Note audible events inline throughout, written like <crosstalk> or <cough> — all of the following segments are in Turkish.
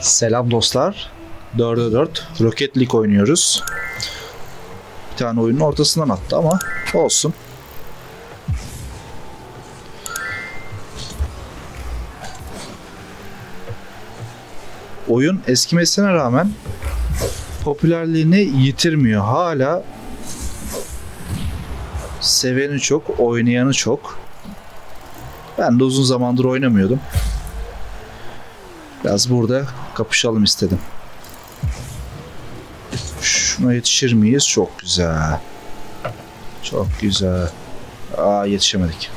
Selam dostlar. 4'e 4 Rocket League oynuyoruz. Bir tane oyunun ortasından attı ama olsun. Oyun eskimesine rağmen popülerliğini yitirmiyor. Hala seveni çok, oynayanı çok. Ben de uzun zamandır oynamıyordum. Biraz burada kapışalım istedim. Şuna yetişir miyiz? Çok güzel. Çok güzel. Aa yetişemedik.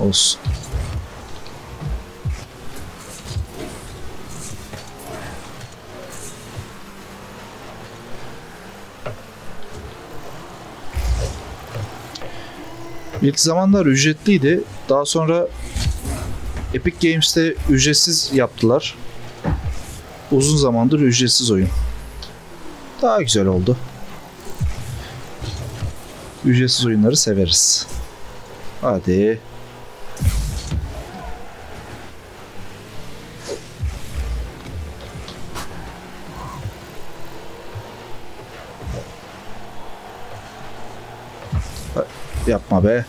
Olsun. İlk zamanlar ücretliydi. Daha sonra Epic Games'te ücretsiz yaptılar. Uzun zamandır ücretsiz oyun. Daha güzel oldu. Ücretsiz oyunları severiz. Hadi. Yapma be.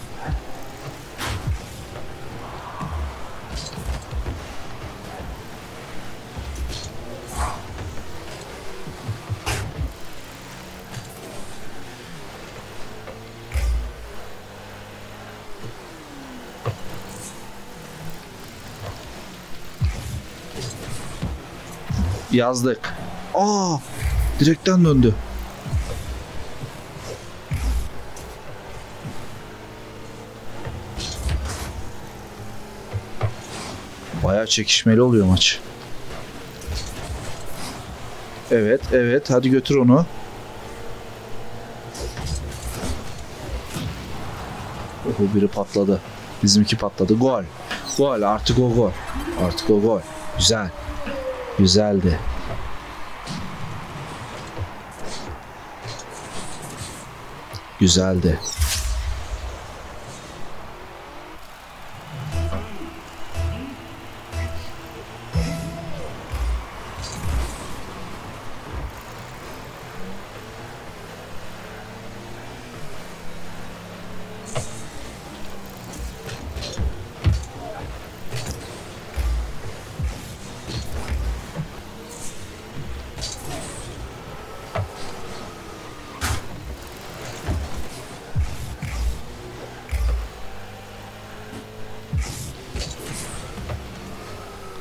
Yazdık. Aa, direkten döndü. Bayağı çekişmeli oluyor maç. Evet, evet. Hadi götür onu. Oho biri patladı. Bizimki patladı. Gol. Gol. Artık o gol. Artık o gol. Güzel. Güzeldi. Güzeldi.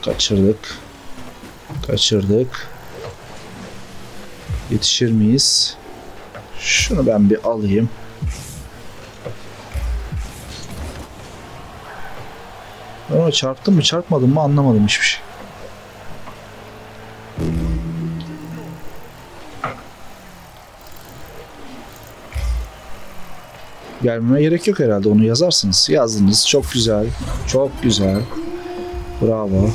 Kaçırdık. Kaçırdık. Yetişir miyiz? Şunu ben bir alayım. Ama çarptım mı çarpmadım mı anlamadım hiçbir şey. Gelmeme gerek yok herhalde onu yazarsınız. Yazdınız çok güzel. Çok güzel. Bravo.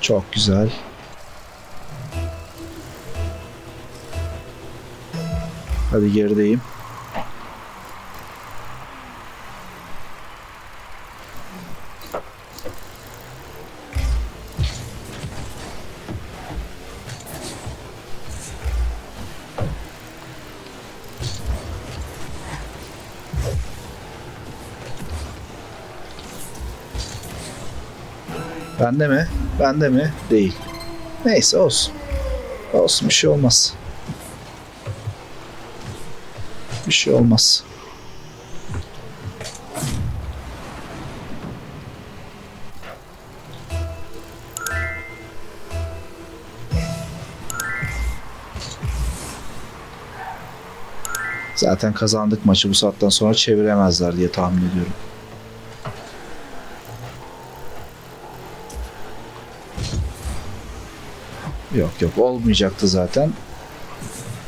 Çok güzel. Hadi gerideyim. Bende mi? Bende mi? Değil. Neyse olsun. Olsun bir şey olmaz. Bir şey olmaz. Zaten kazandık maçı bu saatten sonra çeviremezler diye tahmin ediyorum. Yok yok olmayacaktı zaten.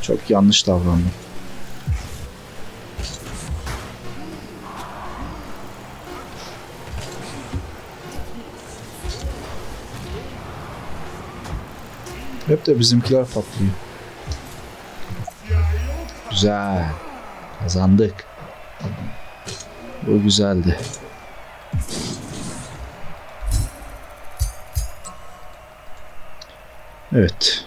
Çok yanlış davrandım. Hep de bizimkiler patlıyor. Güzel. Kazandık. Bu güzeldi. Evet.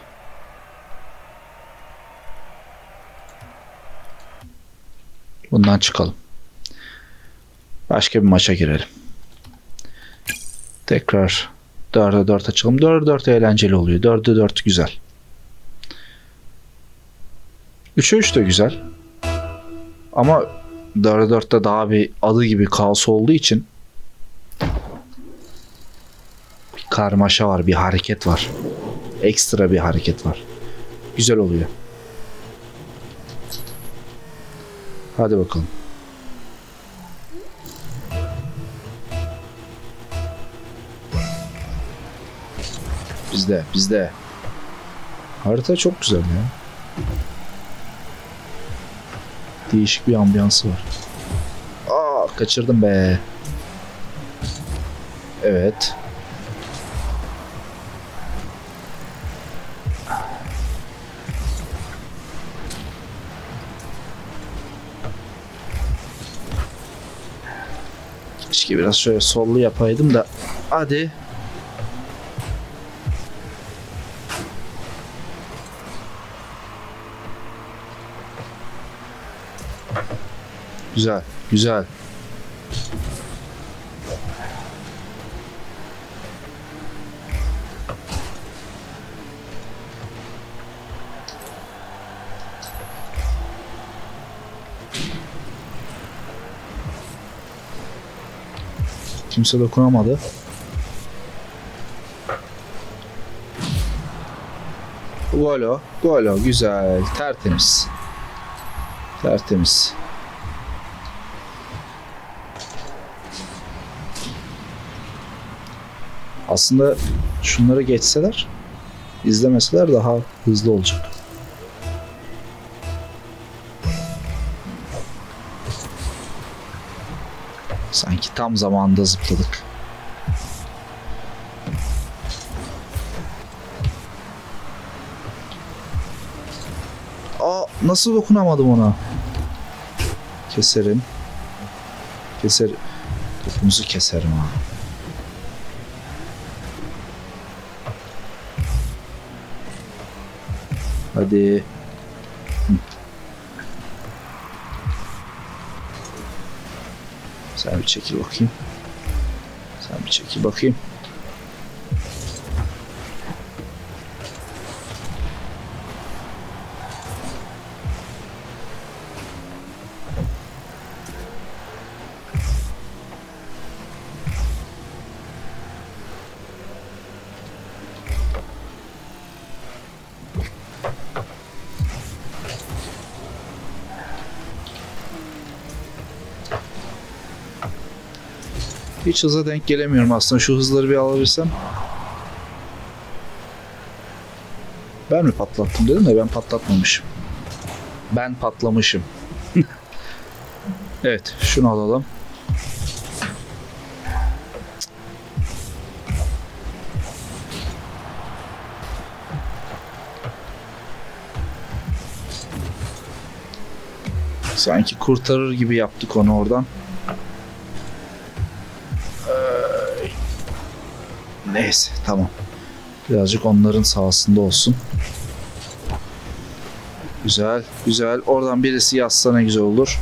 Bundan çıkalım. Başka bir maça girelim. Tekrar 4'e 4 açalım. 4'e 4 eğlenceli oluyor. 4'e 4 güzel. 3'e 3 de güzel. Ama 4'e 4'te daha bir adı gibi kaos olduğu için bir karmaşa var, bir hareket var. Ekstra bir hareket var. Güzel oluyor. Hadi bakalım. Bizde, bizde. Harita çok güzel ya. Değişik bir ambiyansı var. Aa, kaçırdım be. Evet. Keşke biraz şöyle sollu yapaydım da. Hadi. Güzel, güzel. Kimse dokunamadı. Golo, golo güzel, tertemiz. Tertemiz. Aslında şunları geçseler, izlemeseler daha hızlı olacak. Sanki tam zamanında zıpladık. Aa nasıl dokunamadım ona? Keserim. Keser. Topunuzu keserim ha. Hadi. Sen bir çekil bakayım. Sen bir çekil bakayım. Hiç hıza denk gelemiyorum aslında. Şu hızları bir alabilsem. Ben mi patlattım dedim de ben patlatmamışım. Ben patlamışım. evet şunu alalım. Sanki kurtarır gibi yaptık onu oradan. Neyse tamam. Birazcık onların sahasında olsun. Güzel, güzel. Oradan birisi yazsa ne güzel olur.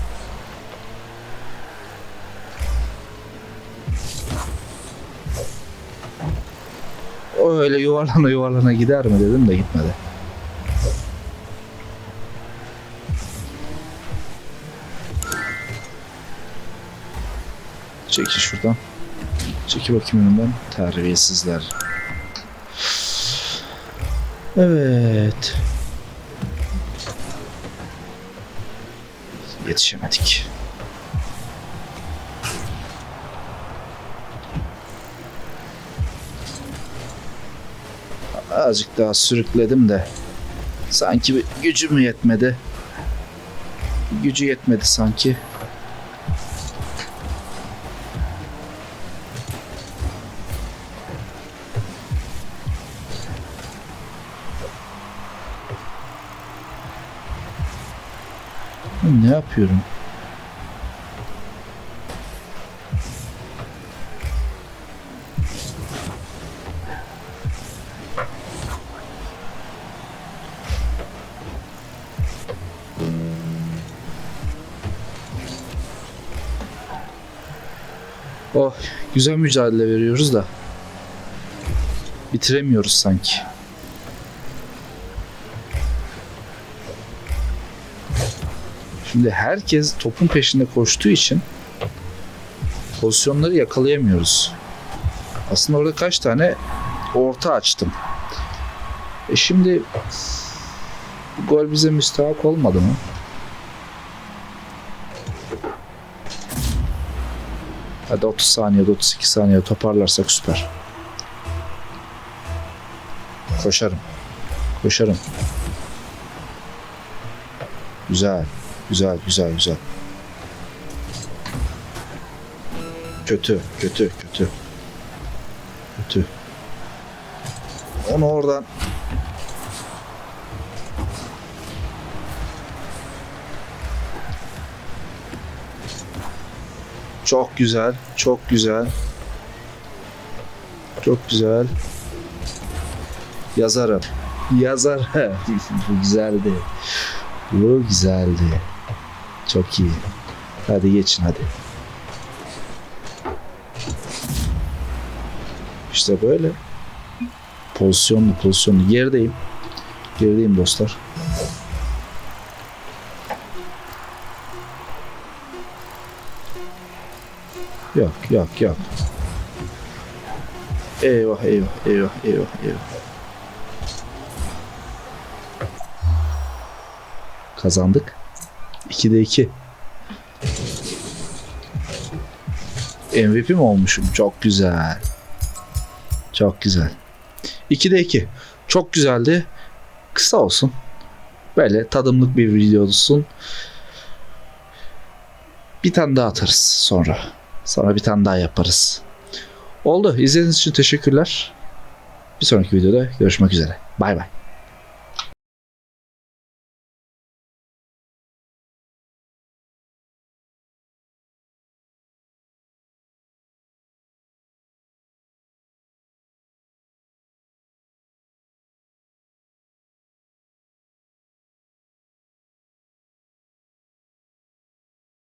O öyle yuvarlana yuvarlana gider mi dedim de gitmedi. Çekil şuradan. Çekil bakayım önümden. Terbiyesizler. Evet. Yetişemedik. Azıcık daha sürükledim de sanki gücüm yetmedi. Gücü yetmedi sanki. Ne yapıyorum? Oh, güzel mücadele veriyoruz da bitiremiyoruz sanki. Şimdi herkes topun peşinde koştuğu için pozisyonları yakalayamıyoruz. Aslında orada kaç tane orta açtım. E şimdi gol bize müstahak olmadı mı? Hadi 30 saniyede 32 saniyede toparlarsak süper. Koşarım. Koşarım. Güzel. Güzel, güzel, güzel. Kötü, kötü, kötü. Kötü. Onu oradan Çok güzel, çok güzel. Çok güzel. Yazarım. Yazarım. <laughs> Bu güzeldi. Bu güzeldi. Çok iyi. Hadi geçin hadi. İşte böyle. Pozisyonlu pozisyonlu. Gerideyim. Gerideyim dostlar. Yok yok yok. Eyvah eyvah eyvah eyvah eyvah. Kazandık. 2'de 2. MVP mi olmuşum? Çok güzel. Çok güzel. 2'de 2. Çok güzeldi. Kısa olsun. Böyle tadımlık bir video olsun. Bir tane daha atarız sonra. Sonra bir tane daha yaparız. Oldu. İzlediğiniz için teşekkürler. Bir sonraki videoda görüşmek üzere. Bay bay.